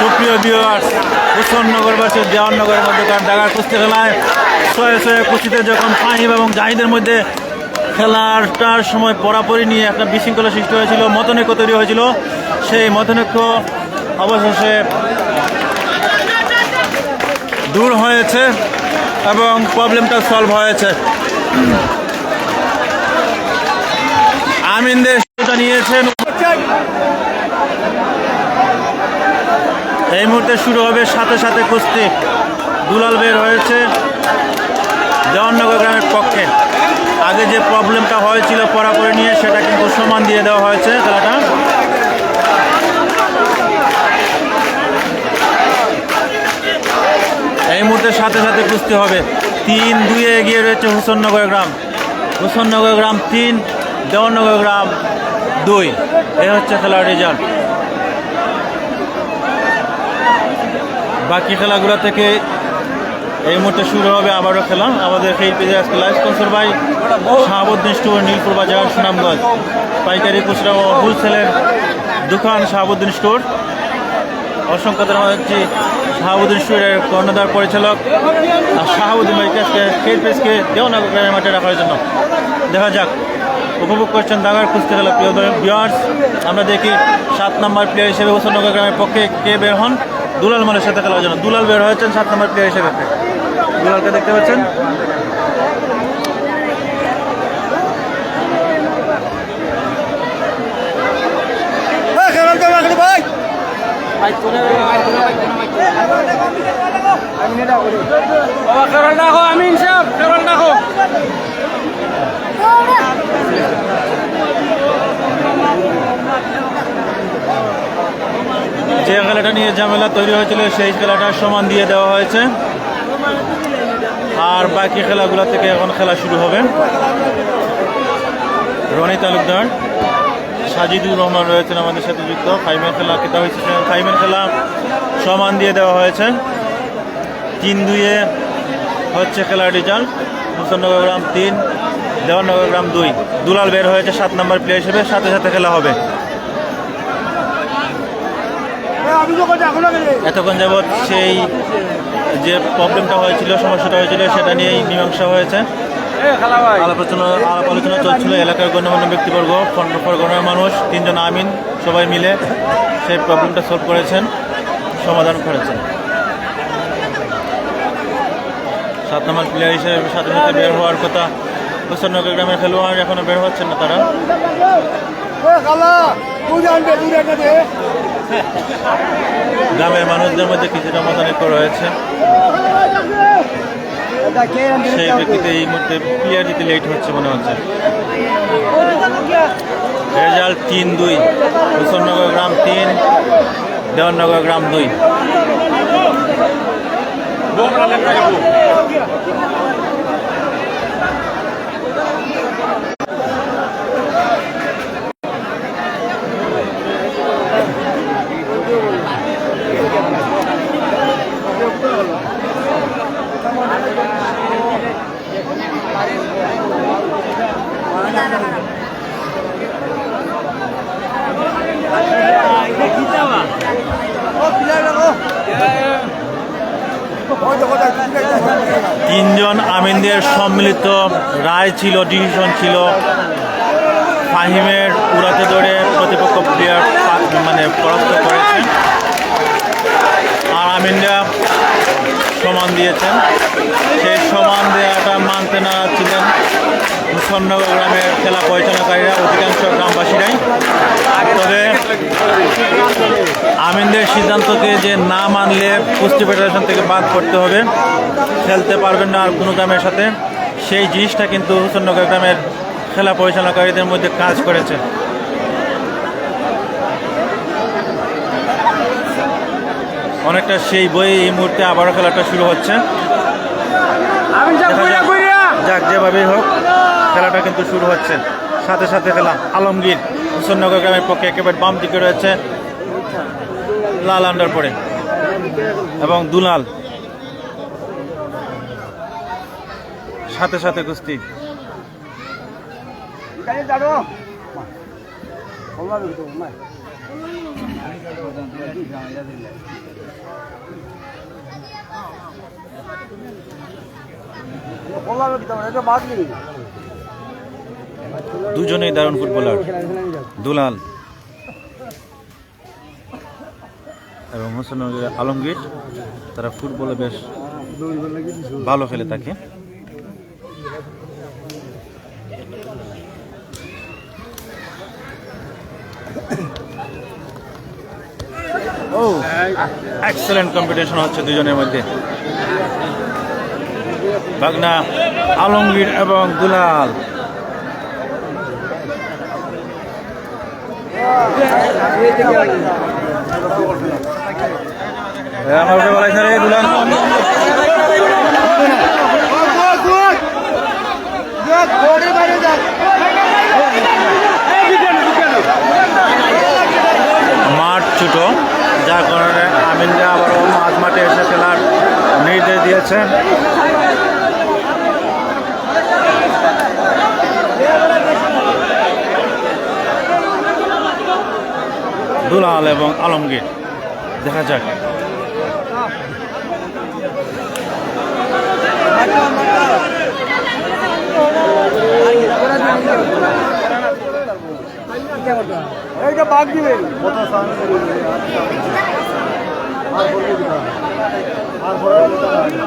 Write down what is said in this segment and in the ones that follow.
সুপ্রিয় ভিউয়ার্স হুসননগরবাসী দেওয়াননগরের মধ্যকার ঢাকার কুস্তি খেলায় শয়ে শয়ে কুস্তিতে যখন ফাহিম এবং জাহিদের মধ্যে খেলাটার সময় পরাপরি নিয়ে একটা বিশৃঙ্খলা সৃষ্টি হয়েছিল, মতনৈক্য তৈরি হয়েছিল। সেই মতনৈক্য অবশেষে দূর হয়েছে এবং প্রবলেমটা সলভ হয়েছে। আমিনদের নিয়েছেন। এই মুহূর্তে শুরু হবে সাথে সাথে কুস্তি। দুলাল বের হয়েছে দেওয়াননগর গ্রামের পক্ষে। আগে যে প্রবলেমটা হয়েছিল পরাপরি নিয়ে, সেটা কিন্তু সমান দিয়ে দেওয়া হয়েছে খেলাটা এই মুহূর্তে সাথে সাথে কুস্তি হবে। তিন দুয়ে এগিয়ে রয়েছে হুসননগর গ্রাম। হুসননগর গ্রাম তিন দেওয়াননগর গ্রাম দুই। এ হচ্ছে খেলার রেজাল্ট। বাকি খেলাগুলো থেকে এই মুহূর্তে শুরু হবে, আবারও খেলা আমাদের সেই পেজে আজকে লাইভ স্পন্সর ভাই শাহাবুদ্দিন স্টোর নীলপুর বাজার, সুনামগঞ্জ। পাইকারি খুচরা ও হোলসেলের দোকান শাহাবুদ্দিন স্টোর। অসংখ্য হচ্ছি শাহাবুদ্দিন স্টোরের কর্ণধার পরিচালক। আর শাহাবুদ্দিন ভাইকে আজকে সেই পেজকে দেওয়ানগর গ্রামের মাঠে রাখার জন্য। দেখা যাক, উপভোগ করছেন দাগার কুস্তি খেলা। প্রিয় বিয়ার্স আমরা দেখি সাত নম্বর প্লেয়ার হিসেবে হোসেননগর গ্রামের পক্ষে কে বের হন। দুলাল মালের সাথে খেলার জন্য দুলাল বের হয়েছেন সাত নম্বর প্লেয়ার হিসেবে। দুলালকে দেখতে পাচ্ছেন। আমিন সাহেব কেরল দেখো যে খেলাটা নিয়ে ঝামেলা তৈরি হয়েছিল, সেই খেলাটা সমান দিয়ে দেওয়া হয়েছে। আর বাকি খেলাগুলো থেকে এখন খেলা শুরু হবে। রনি তালুকদার, সাজিদুর রহমান রয়েছেন আমাদের সাথে যুক্ত। ফাইভের খেলা কেতা হয়েছে ফাইভের খেলা সমান দিয়ে দেওয়া হয়েছে। তিন দুইয়ে হচ্ছে খেলার রেজাল্ট মুসননগর গ্রাম তিন, দেওয়ানগর গ্রাম দুই। দুলাল বের হয়েছে সাত নম্বর প্লেয়ার হিসেবে, সাথে সাথে খেলা হবে। এতক্ষণ যাবৎ সেই যে প্রবলেমটা হয়েছিল সমস্যাটা হয়েছিল সেটা নিয়েই মীমাংসা হয়েছে। আলাপ আলোচনা আলাপ আলোচনা চলছিল এলাকার গণ্যমান্য ব্যক্তিবর্গ পরগনার মানুষ তিনজন আমিন সবাই মিলে সেই প্রবলেমটা সলভ করেছেন সমাধান করেছেন। সাত নম্বর প্লেয়ার হিসেবে সাথে সাথে বের হওয়ার কথা হোসেননগর গ্রামের খেলোয়াড় এখনও বের হচ্ছেন না তারা। গ্রামের মানুষদের মধ্যে কিছুটা মতানৈক্য রয়েছে। সেই ব্যক্তিতে এই মুহূর্তে প্লেয়ার দিতে লেট হচ্ছে মনে হচ্ছে। রেজাল্ট তিন দুই, হুসননগর গ্রাম তিন, দেওয়াননগর গ্রাম দুই তিনজন আমিনদের সম্মিলিত রায় ছিল, ডিসিশন ছিল। ফাহিমের উড়াতে ধরে প্রতিপক্ষ প্লেয়ার মানে পরাস্ত করেছেন। আর আমিনরা সমান দিয়েছেন। সেই সমান দেওয়াটা মানতে না ছিলেন মুসন্নগর গ্রামের খেলা পরিচালনাকারীরা, অধিকাংশ গ্রামবাসীরাই। তবে আমিনদের সিদ্ধান্তকে যে না মানলে কুস্তি ফেডারেশন থেকে বাদ করতে হবে, খেলতে পারবেন না আর কোনো গ্রামের সাথে। সেই জিনিসটা কিন্তু হুসেননগর গ্রামের খেলা পরিচালনাকারীদের মধ্যে কাজ করেছে। অনেকটা সেই বই এই মুহূর্তে আবারও খেলাটা শুরু হচ্ছে। যাক। যেভাবেই হোক খেলাটা কিন্তু শুরু হচ্ছে। সাথে সাথে খেলা আলমগীর হুসেননগর গ্রামের পক্ষে একেবারে বাম দিকে রয়েছে লাল আন্ডার পরে। এবং দুলাল সাথে সাথে কুস্তি। দুজনেই দারুণ ফুটবলার। দুলাল। এবং হোসেন আলমগীর তারা ফুটবলে বেশ ভালো খেলে থাকে। ও। এক্সেলেন্ট কম্পিটিশন হচ্ছে দুজনের মধ্যে। ভাগনা আলমগীর এবং দুলাল। মাঠ ছোট। যাচ্ছেন দুলাল এবং আলমগীর দেখা যাক। এইটা বাঘ দিবে। কথা আর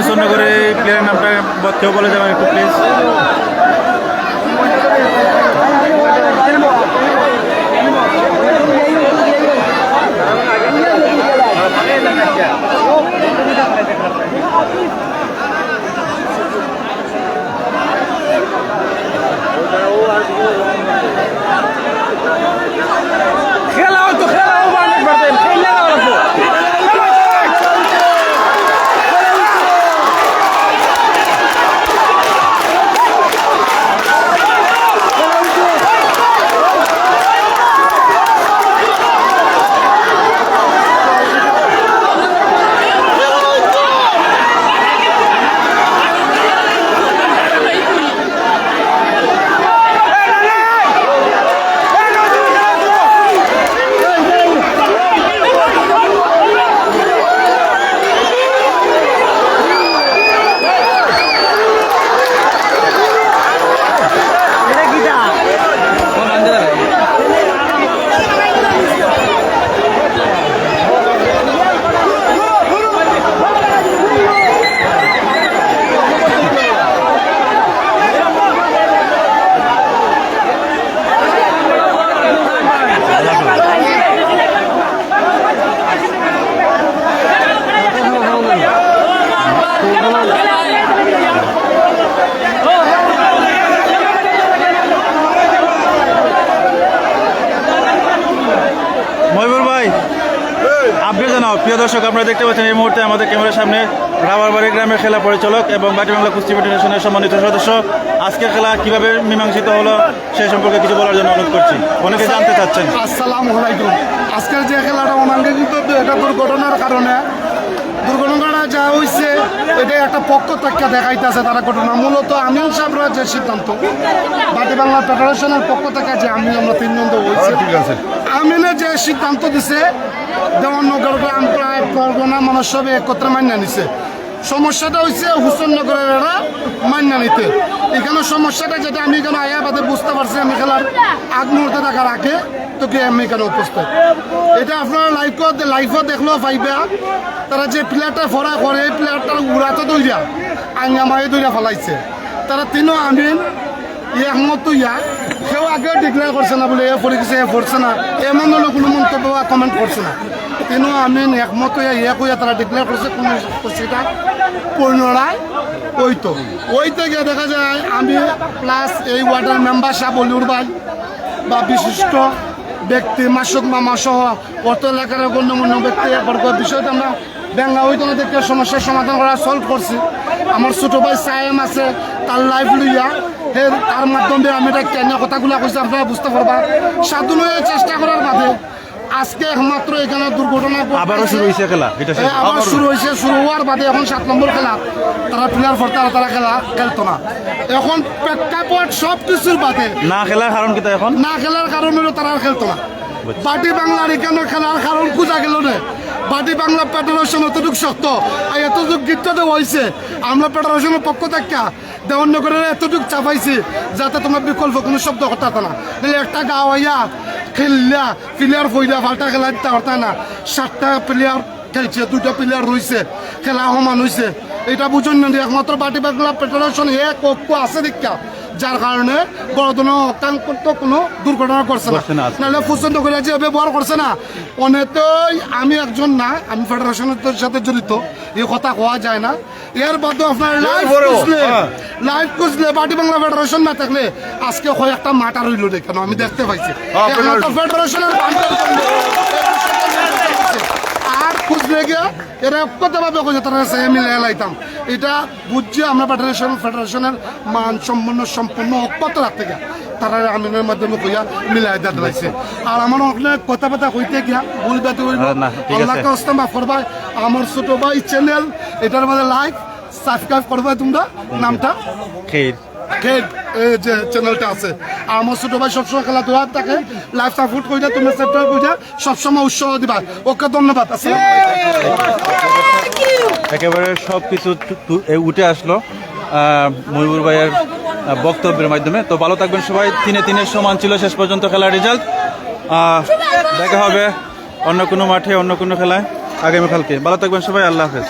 এখানে দাঁড়ো বা কেউ বলে যাবেন একটু প্লিজ খেলাও মহিবুর ভাই আপডেট জানাও প্রিয় দর্শক আপনারা দেখতে পাচ্ছেন এই মুহূর্তে আমাদের ক্যামেরার সামনে রাবারবাড়ি গ্রামের খেলা পরিচালক এবং বাটি বাংলা কুস্তি ফেডারেশনের সম্মানিত সদস্য। আজকের খেলা কীভাবে মীমাংসিত হলো সে সম্পর্কে কিছু বলার জন্য অনুরোধ করছি। অনেকে জানতে চাচ্ছেন। আসসালামু আলাইকুম। আজকের যে খেলাটা অনাঙ্গিত এটা দুর্ঘটনার কারণে দুর্ঘটনাটা যা হয়েছে এটা একটা পক্ষ থেকে দেখাইতেছে তারা ঘটনা। মূলত আমি সাহেবরা যে সিদ্ধান্ত বাটি বাংলা ফেডারেশনের পক্ষ থেকে যে আমি আমরা তিনজন তো ঠিক আছে। আমিনে যে সিদ্ধান্ত দিছে দেওয়ানগর গ্রাম প্রায় পরগনা মানুষ সবে একত্রে মান্য নিছে। সমস্যাটা হয়েছে হুসেননগরের এরা মান্য নিতে। এখানে সমস্যাটা যেটা, আমি এখানে আয়া বাদে বুঝতে পারছি, আমি খেলার আগ মুহূর্তে থাকার আগে তো কি আমি এখানে উপস্থিত। এটা আপনার লাইফত লাইফত দেখলেও পাইবা, তারা যে প্লেয়ারটা ফরা করে, এই প্লেয়ারটার উড়াতে দইরা আঙ্গামায় মায়ে দইরা ফেলাইছে। তারা তিনও আমিন একমত ইয়া কেউ আগে ডিক্লেয়ার করছে না বলে, এ পড়ে গেছে এ পড়ছে না। এমন হলো কোনো মন্তব্য বা কমেন্ট করছে না। তিনও আমিন একমত ইয়া ইয়ে কইয়া তারা ডিক্লেয়ার করছে কোনো সেটা পুনরায় ওই তো ওই থেকে দেখা যায়, আমি প্লাস এই ওয়ার্ডের মেম্বার অলিউর ভাই বা বিশিষ্ট ব্যক্তি, মাসুক মামা সহ অর্থ এলাকার গণ্যমান্য ব্যক্তি বর্গ বিষয়টা আমরা ব্যাঙ্গা হইতো না সমস্যার সমাধান করা সলভ করছি আমার ছোট ভাই সায়েম আছে তার লাইফ লইয়া সেই তার মাধ্যমে আমি এটা কেন কথাগুলো কইছি আপনারা বুঝতে পারবা সাধু হয়ে চেষ্টা করার বাদে আজকে একমাত্র এখানে দুর্ঘটনা আবারও শুরু হয়েছে খেলা আবার শুরু হয়েছে শুরু হওয়ার বাদে এখন সাত নম্বর খেলা তারা প্লেয়ার ফর তারা খেলা খেলতো না এখন প্রেক্ষাপট সব কিছুর বাদে না খেলার কারণ কি এখন? না খেলার কারণ হলো তারা খেলতো না বাটি বাংলার এখানে খেলার কারণ খুঁজা গেল না? বাটি বাংলা ফেডারেশন এতটুক শক্ত। আর এতটুক গিফটতে হয়েছে আমরা ফেডারেশনের পক্ষ থেকে দেওয়ানগরের এতটুক চাপাইছি যাতে তোমার বিকল্প কোনো শব্দ হতাতে না। একটা গাঁও আইয়া খেললা প্লেয়ার ফইলা পাল্টা খেলা দিতে হতা না। সাতটা প্লেয়ার খেলছে দুটো প্লেয়ার রয়েছে খেলা সমান হয়েছে এটা বুঝুন না, একমাত্র বাটি বাগলা ফেডারেশন এক ঐক্য আছে দীক্ষা। যার কারণে বড় ধরনের অকাঙ্ক্ষিত কোনো দুর্ঘটনা করছে না। নাহলে পছন্দ করে যে ব্যবহার করছে না। অনেকই আমি একজন না আমি ফেডারেশনের সাথে জড়িত। এই কথা কোয়া যায় না। এর বাদে আপনার লাইফ খুঁজলে লাইভ খুঁজলে বাটি বাংলা ফেডারেশন না থাকলে আজকে হয় একটা মাটা রইল কেন আমি দেখতে পাইছি। ফেডারেশনের গিয়ে এরা কইছে? তারা মিলে লাইতাম এটা বুঝছে আমরা ফেডারেশন ফেডারেশনের মান সম্পন্ন সম্পূর্ণ অক্ষত রাখতে গিয়া তারা আমিনের মাধ্যমে কইয়া মিলাই দিতে আর আমার অনেক কথা কথা কইতে গিয়া ভুল বাতি হইব। আল্লাহকে করবা আমার ছোট ভাই চ্যানেল এটার মধ্যে লাইক সাবস্ক্রাইব করবে তোমরা? নামটা? খের। এই যে চ্যানেলটা আছে। আর আমার ছোট ভাই সবসময় খেলা ধোয়া থাকে লাইফ সাপোর্ট কইরা তুমি সেপ্টার কইরা সবসময় উৎসাহ দিবা। ওকে ধন্যবাদ আলাইকুম। একেবারে সব কিছু উঠে আসলো। মহিবুর ভাইয়ের বক্তব্যের মাধ্যমে। তো ভালো থাকবেন সবাই। তিনে তিনের সমান ছিল শেষ পর্যন্ত খেলার রেজাল্ট দেখা হবে অন্য কোনো মাঠে অন্য কোনো খেলায়। আগামীকালকে। ভালো থাকবেন সবাই। আল্লাহ হাফেজ।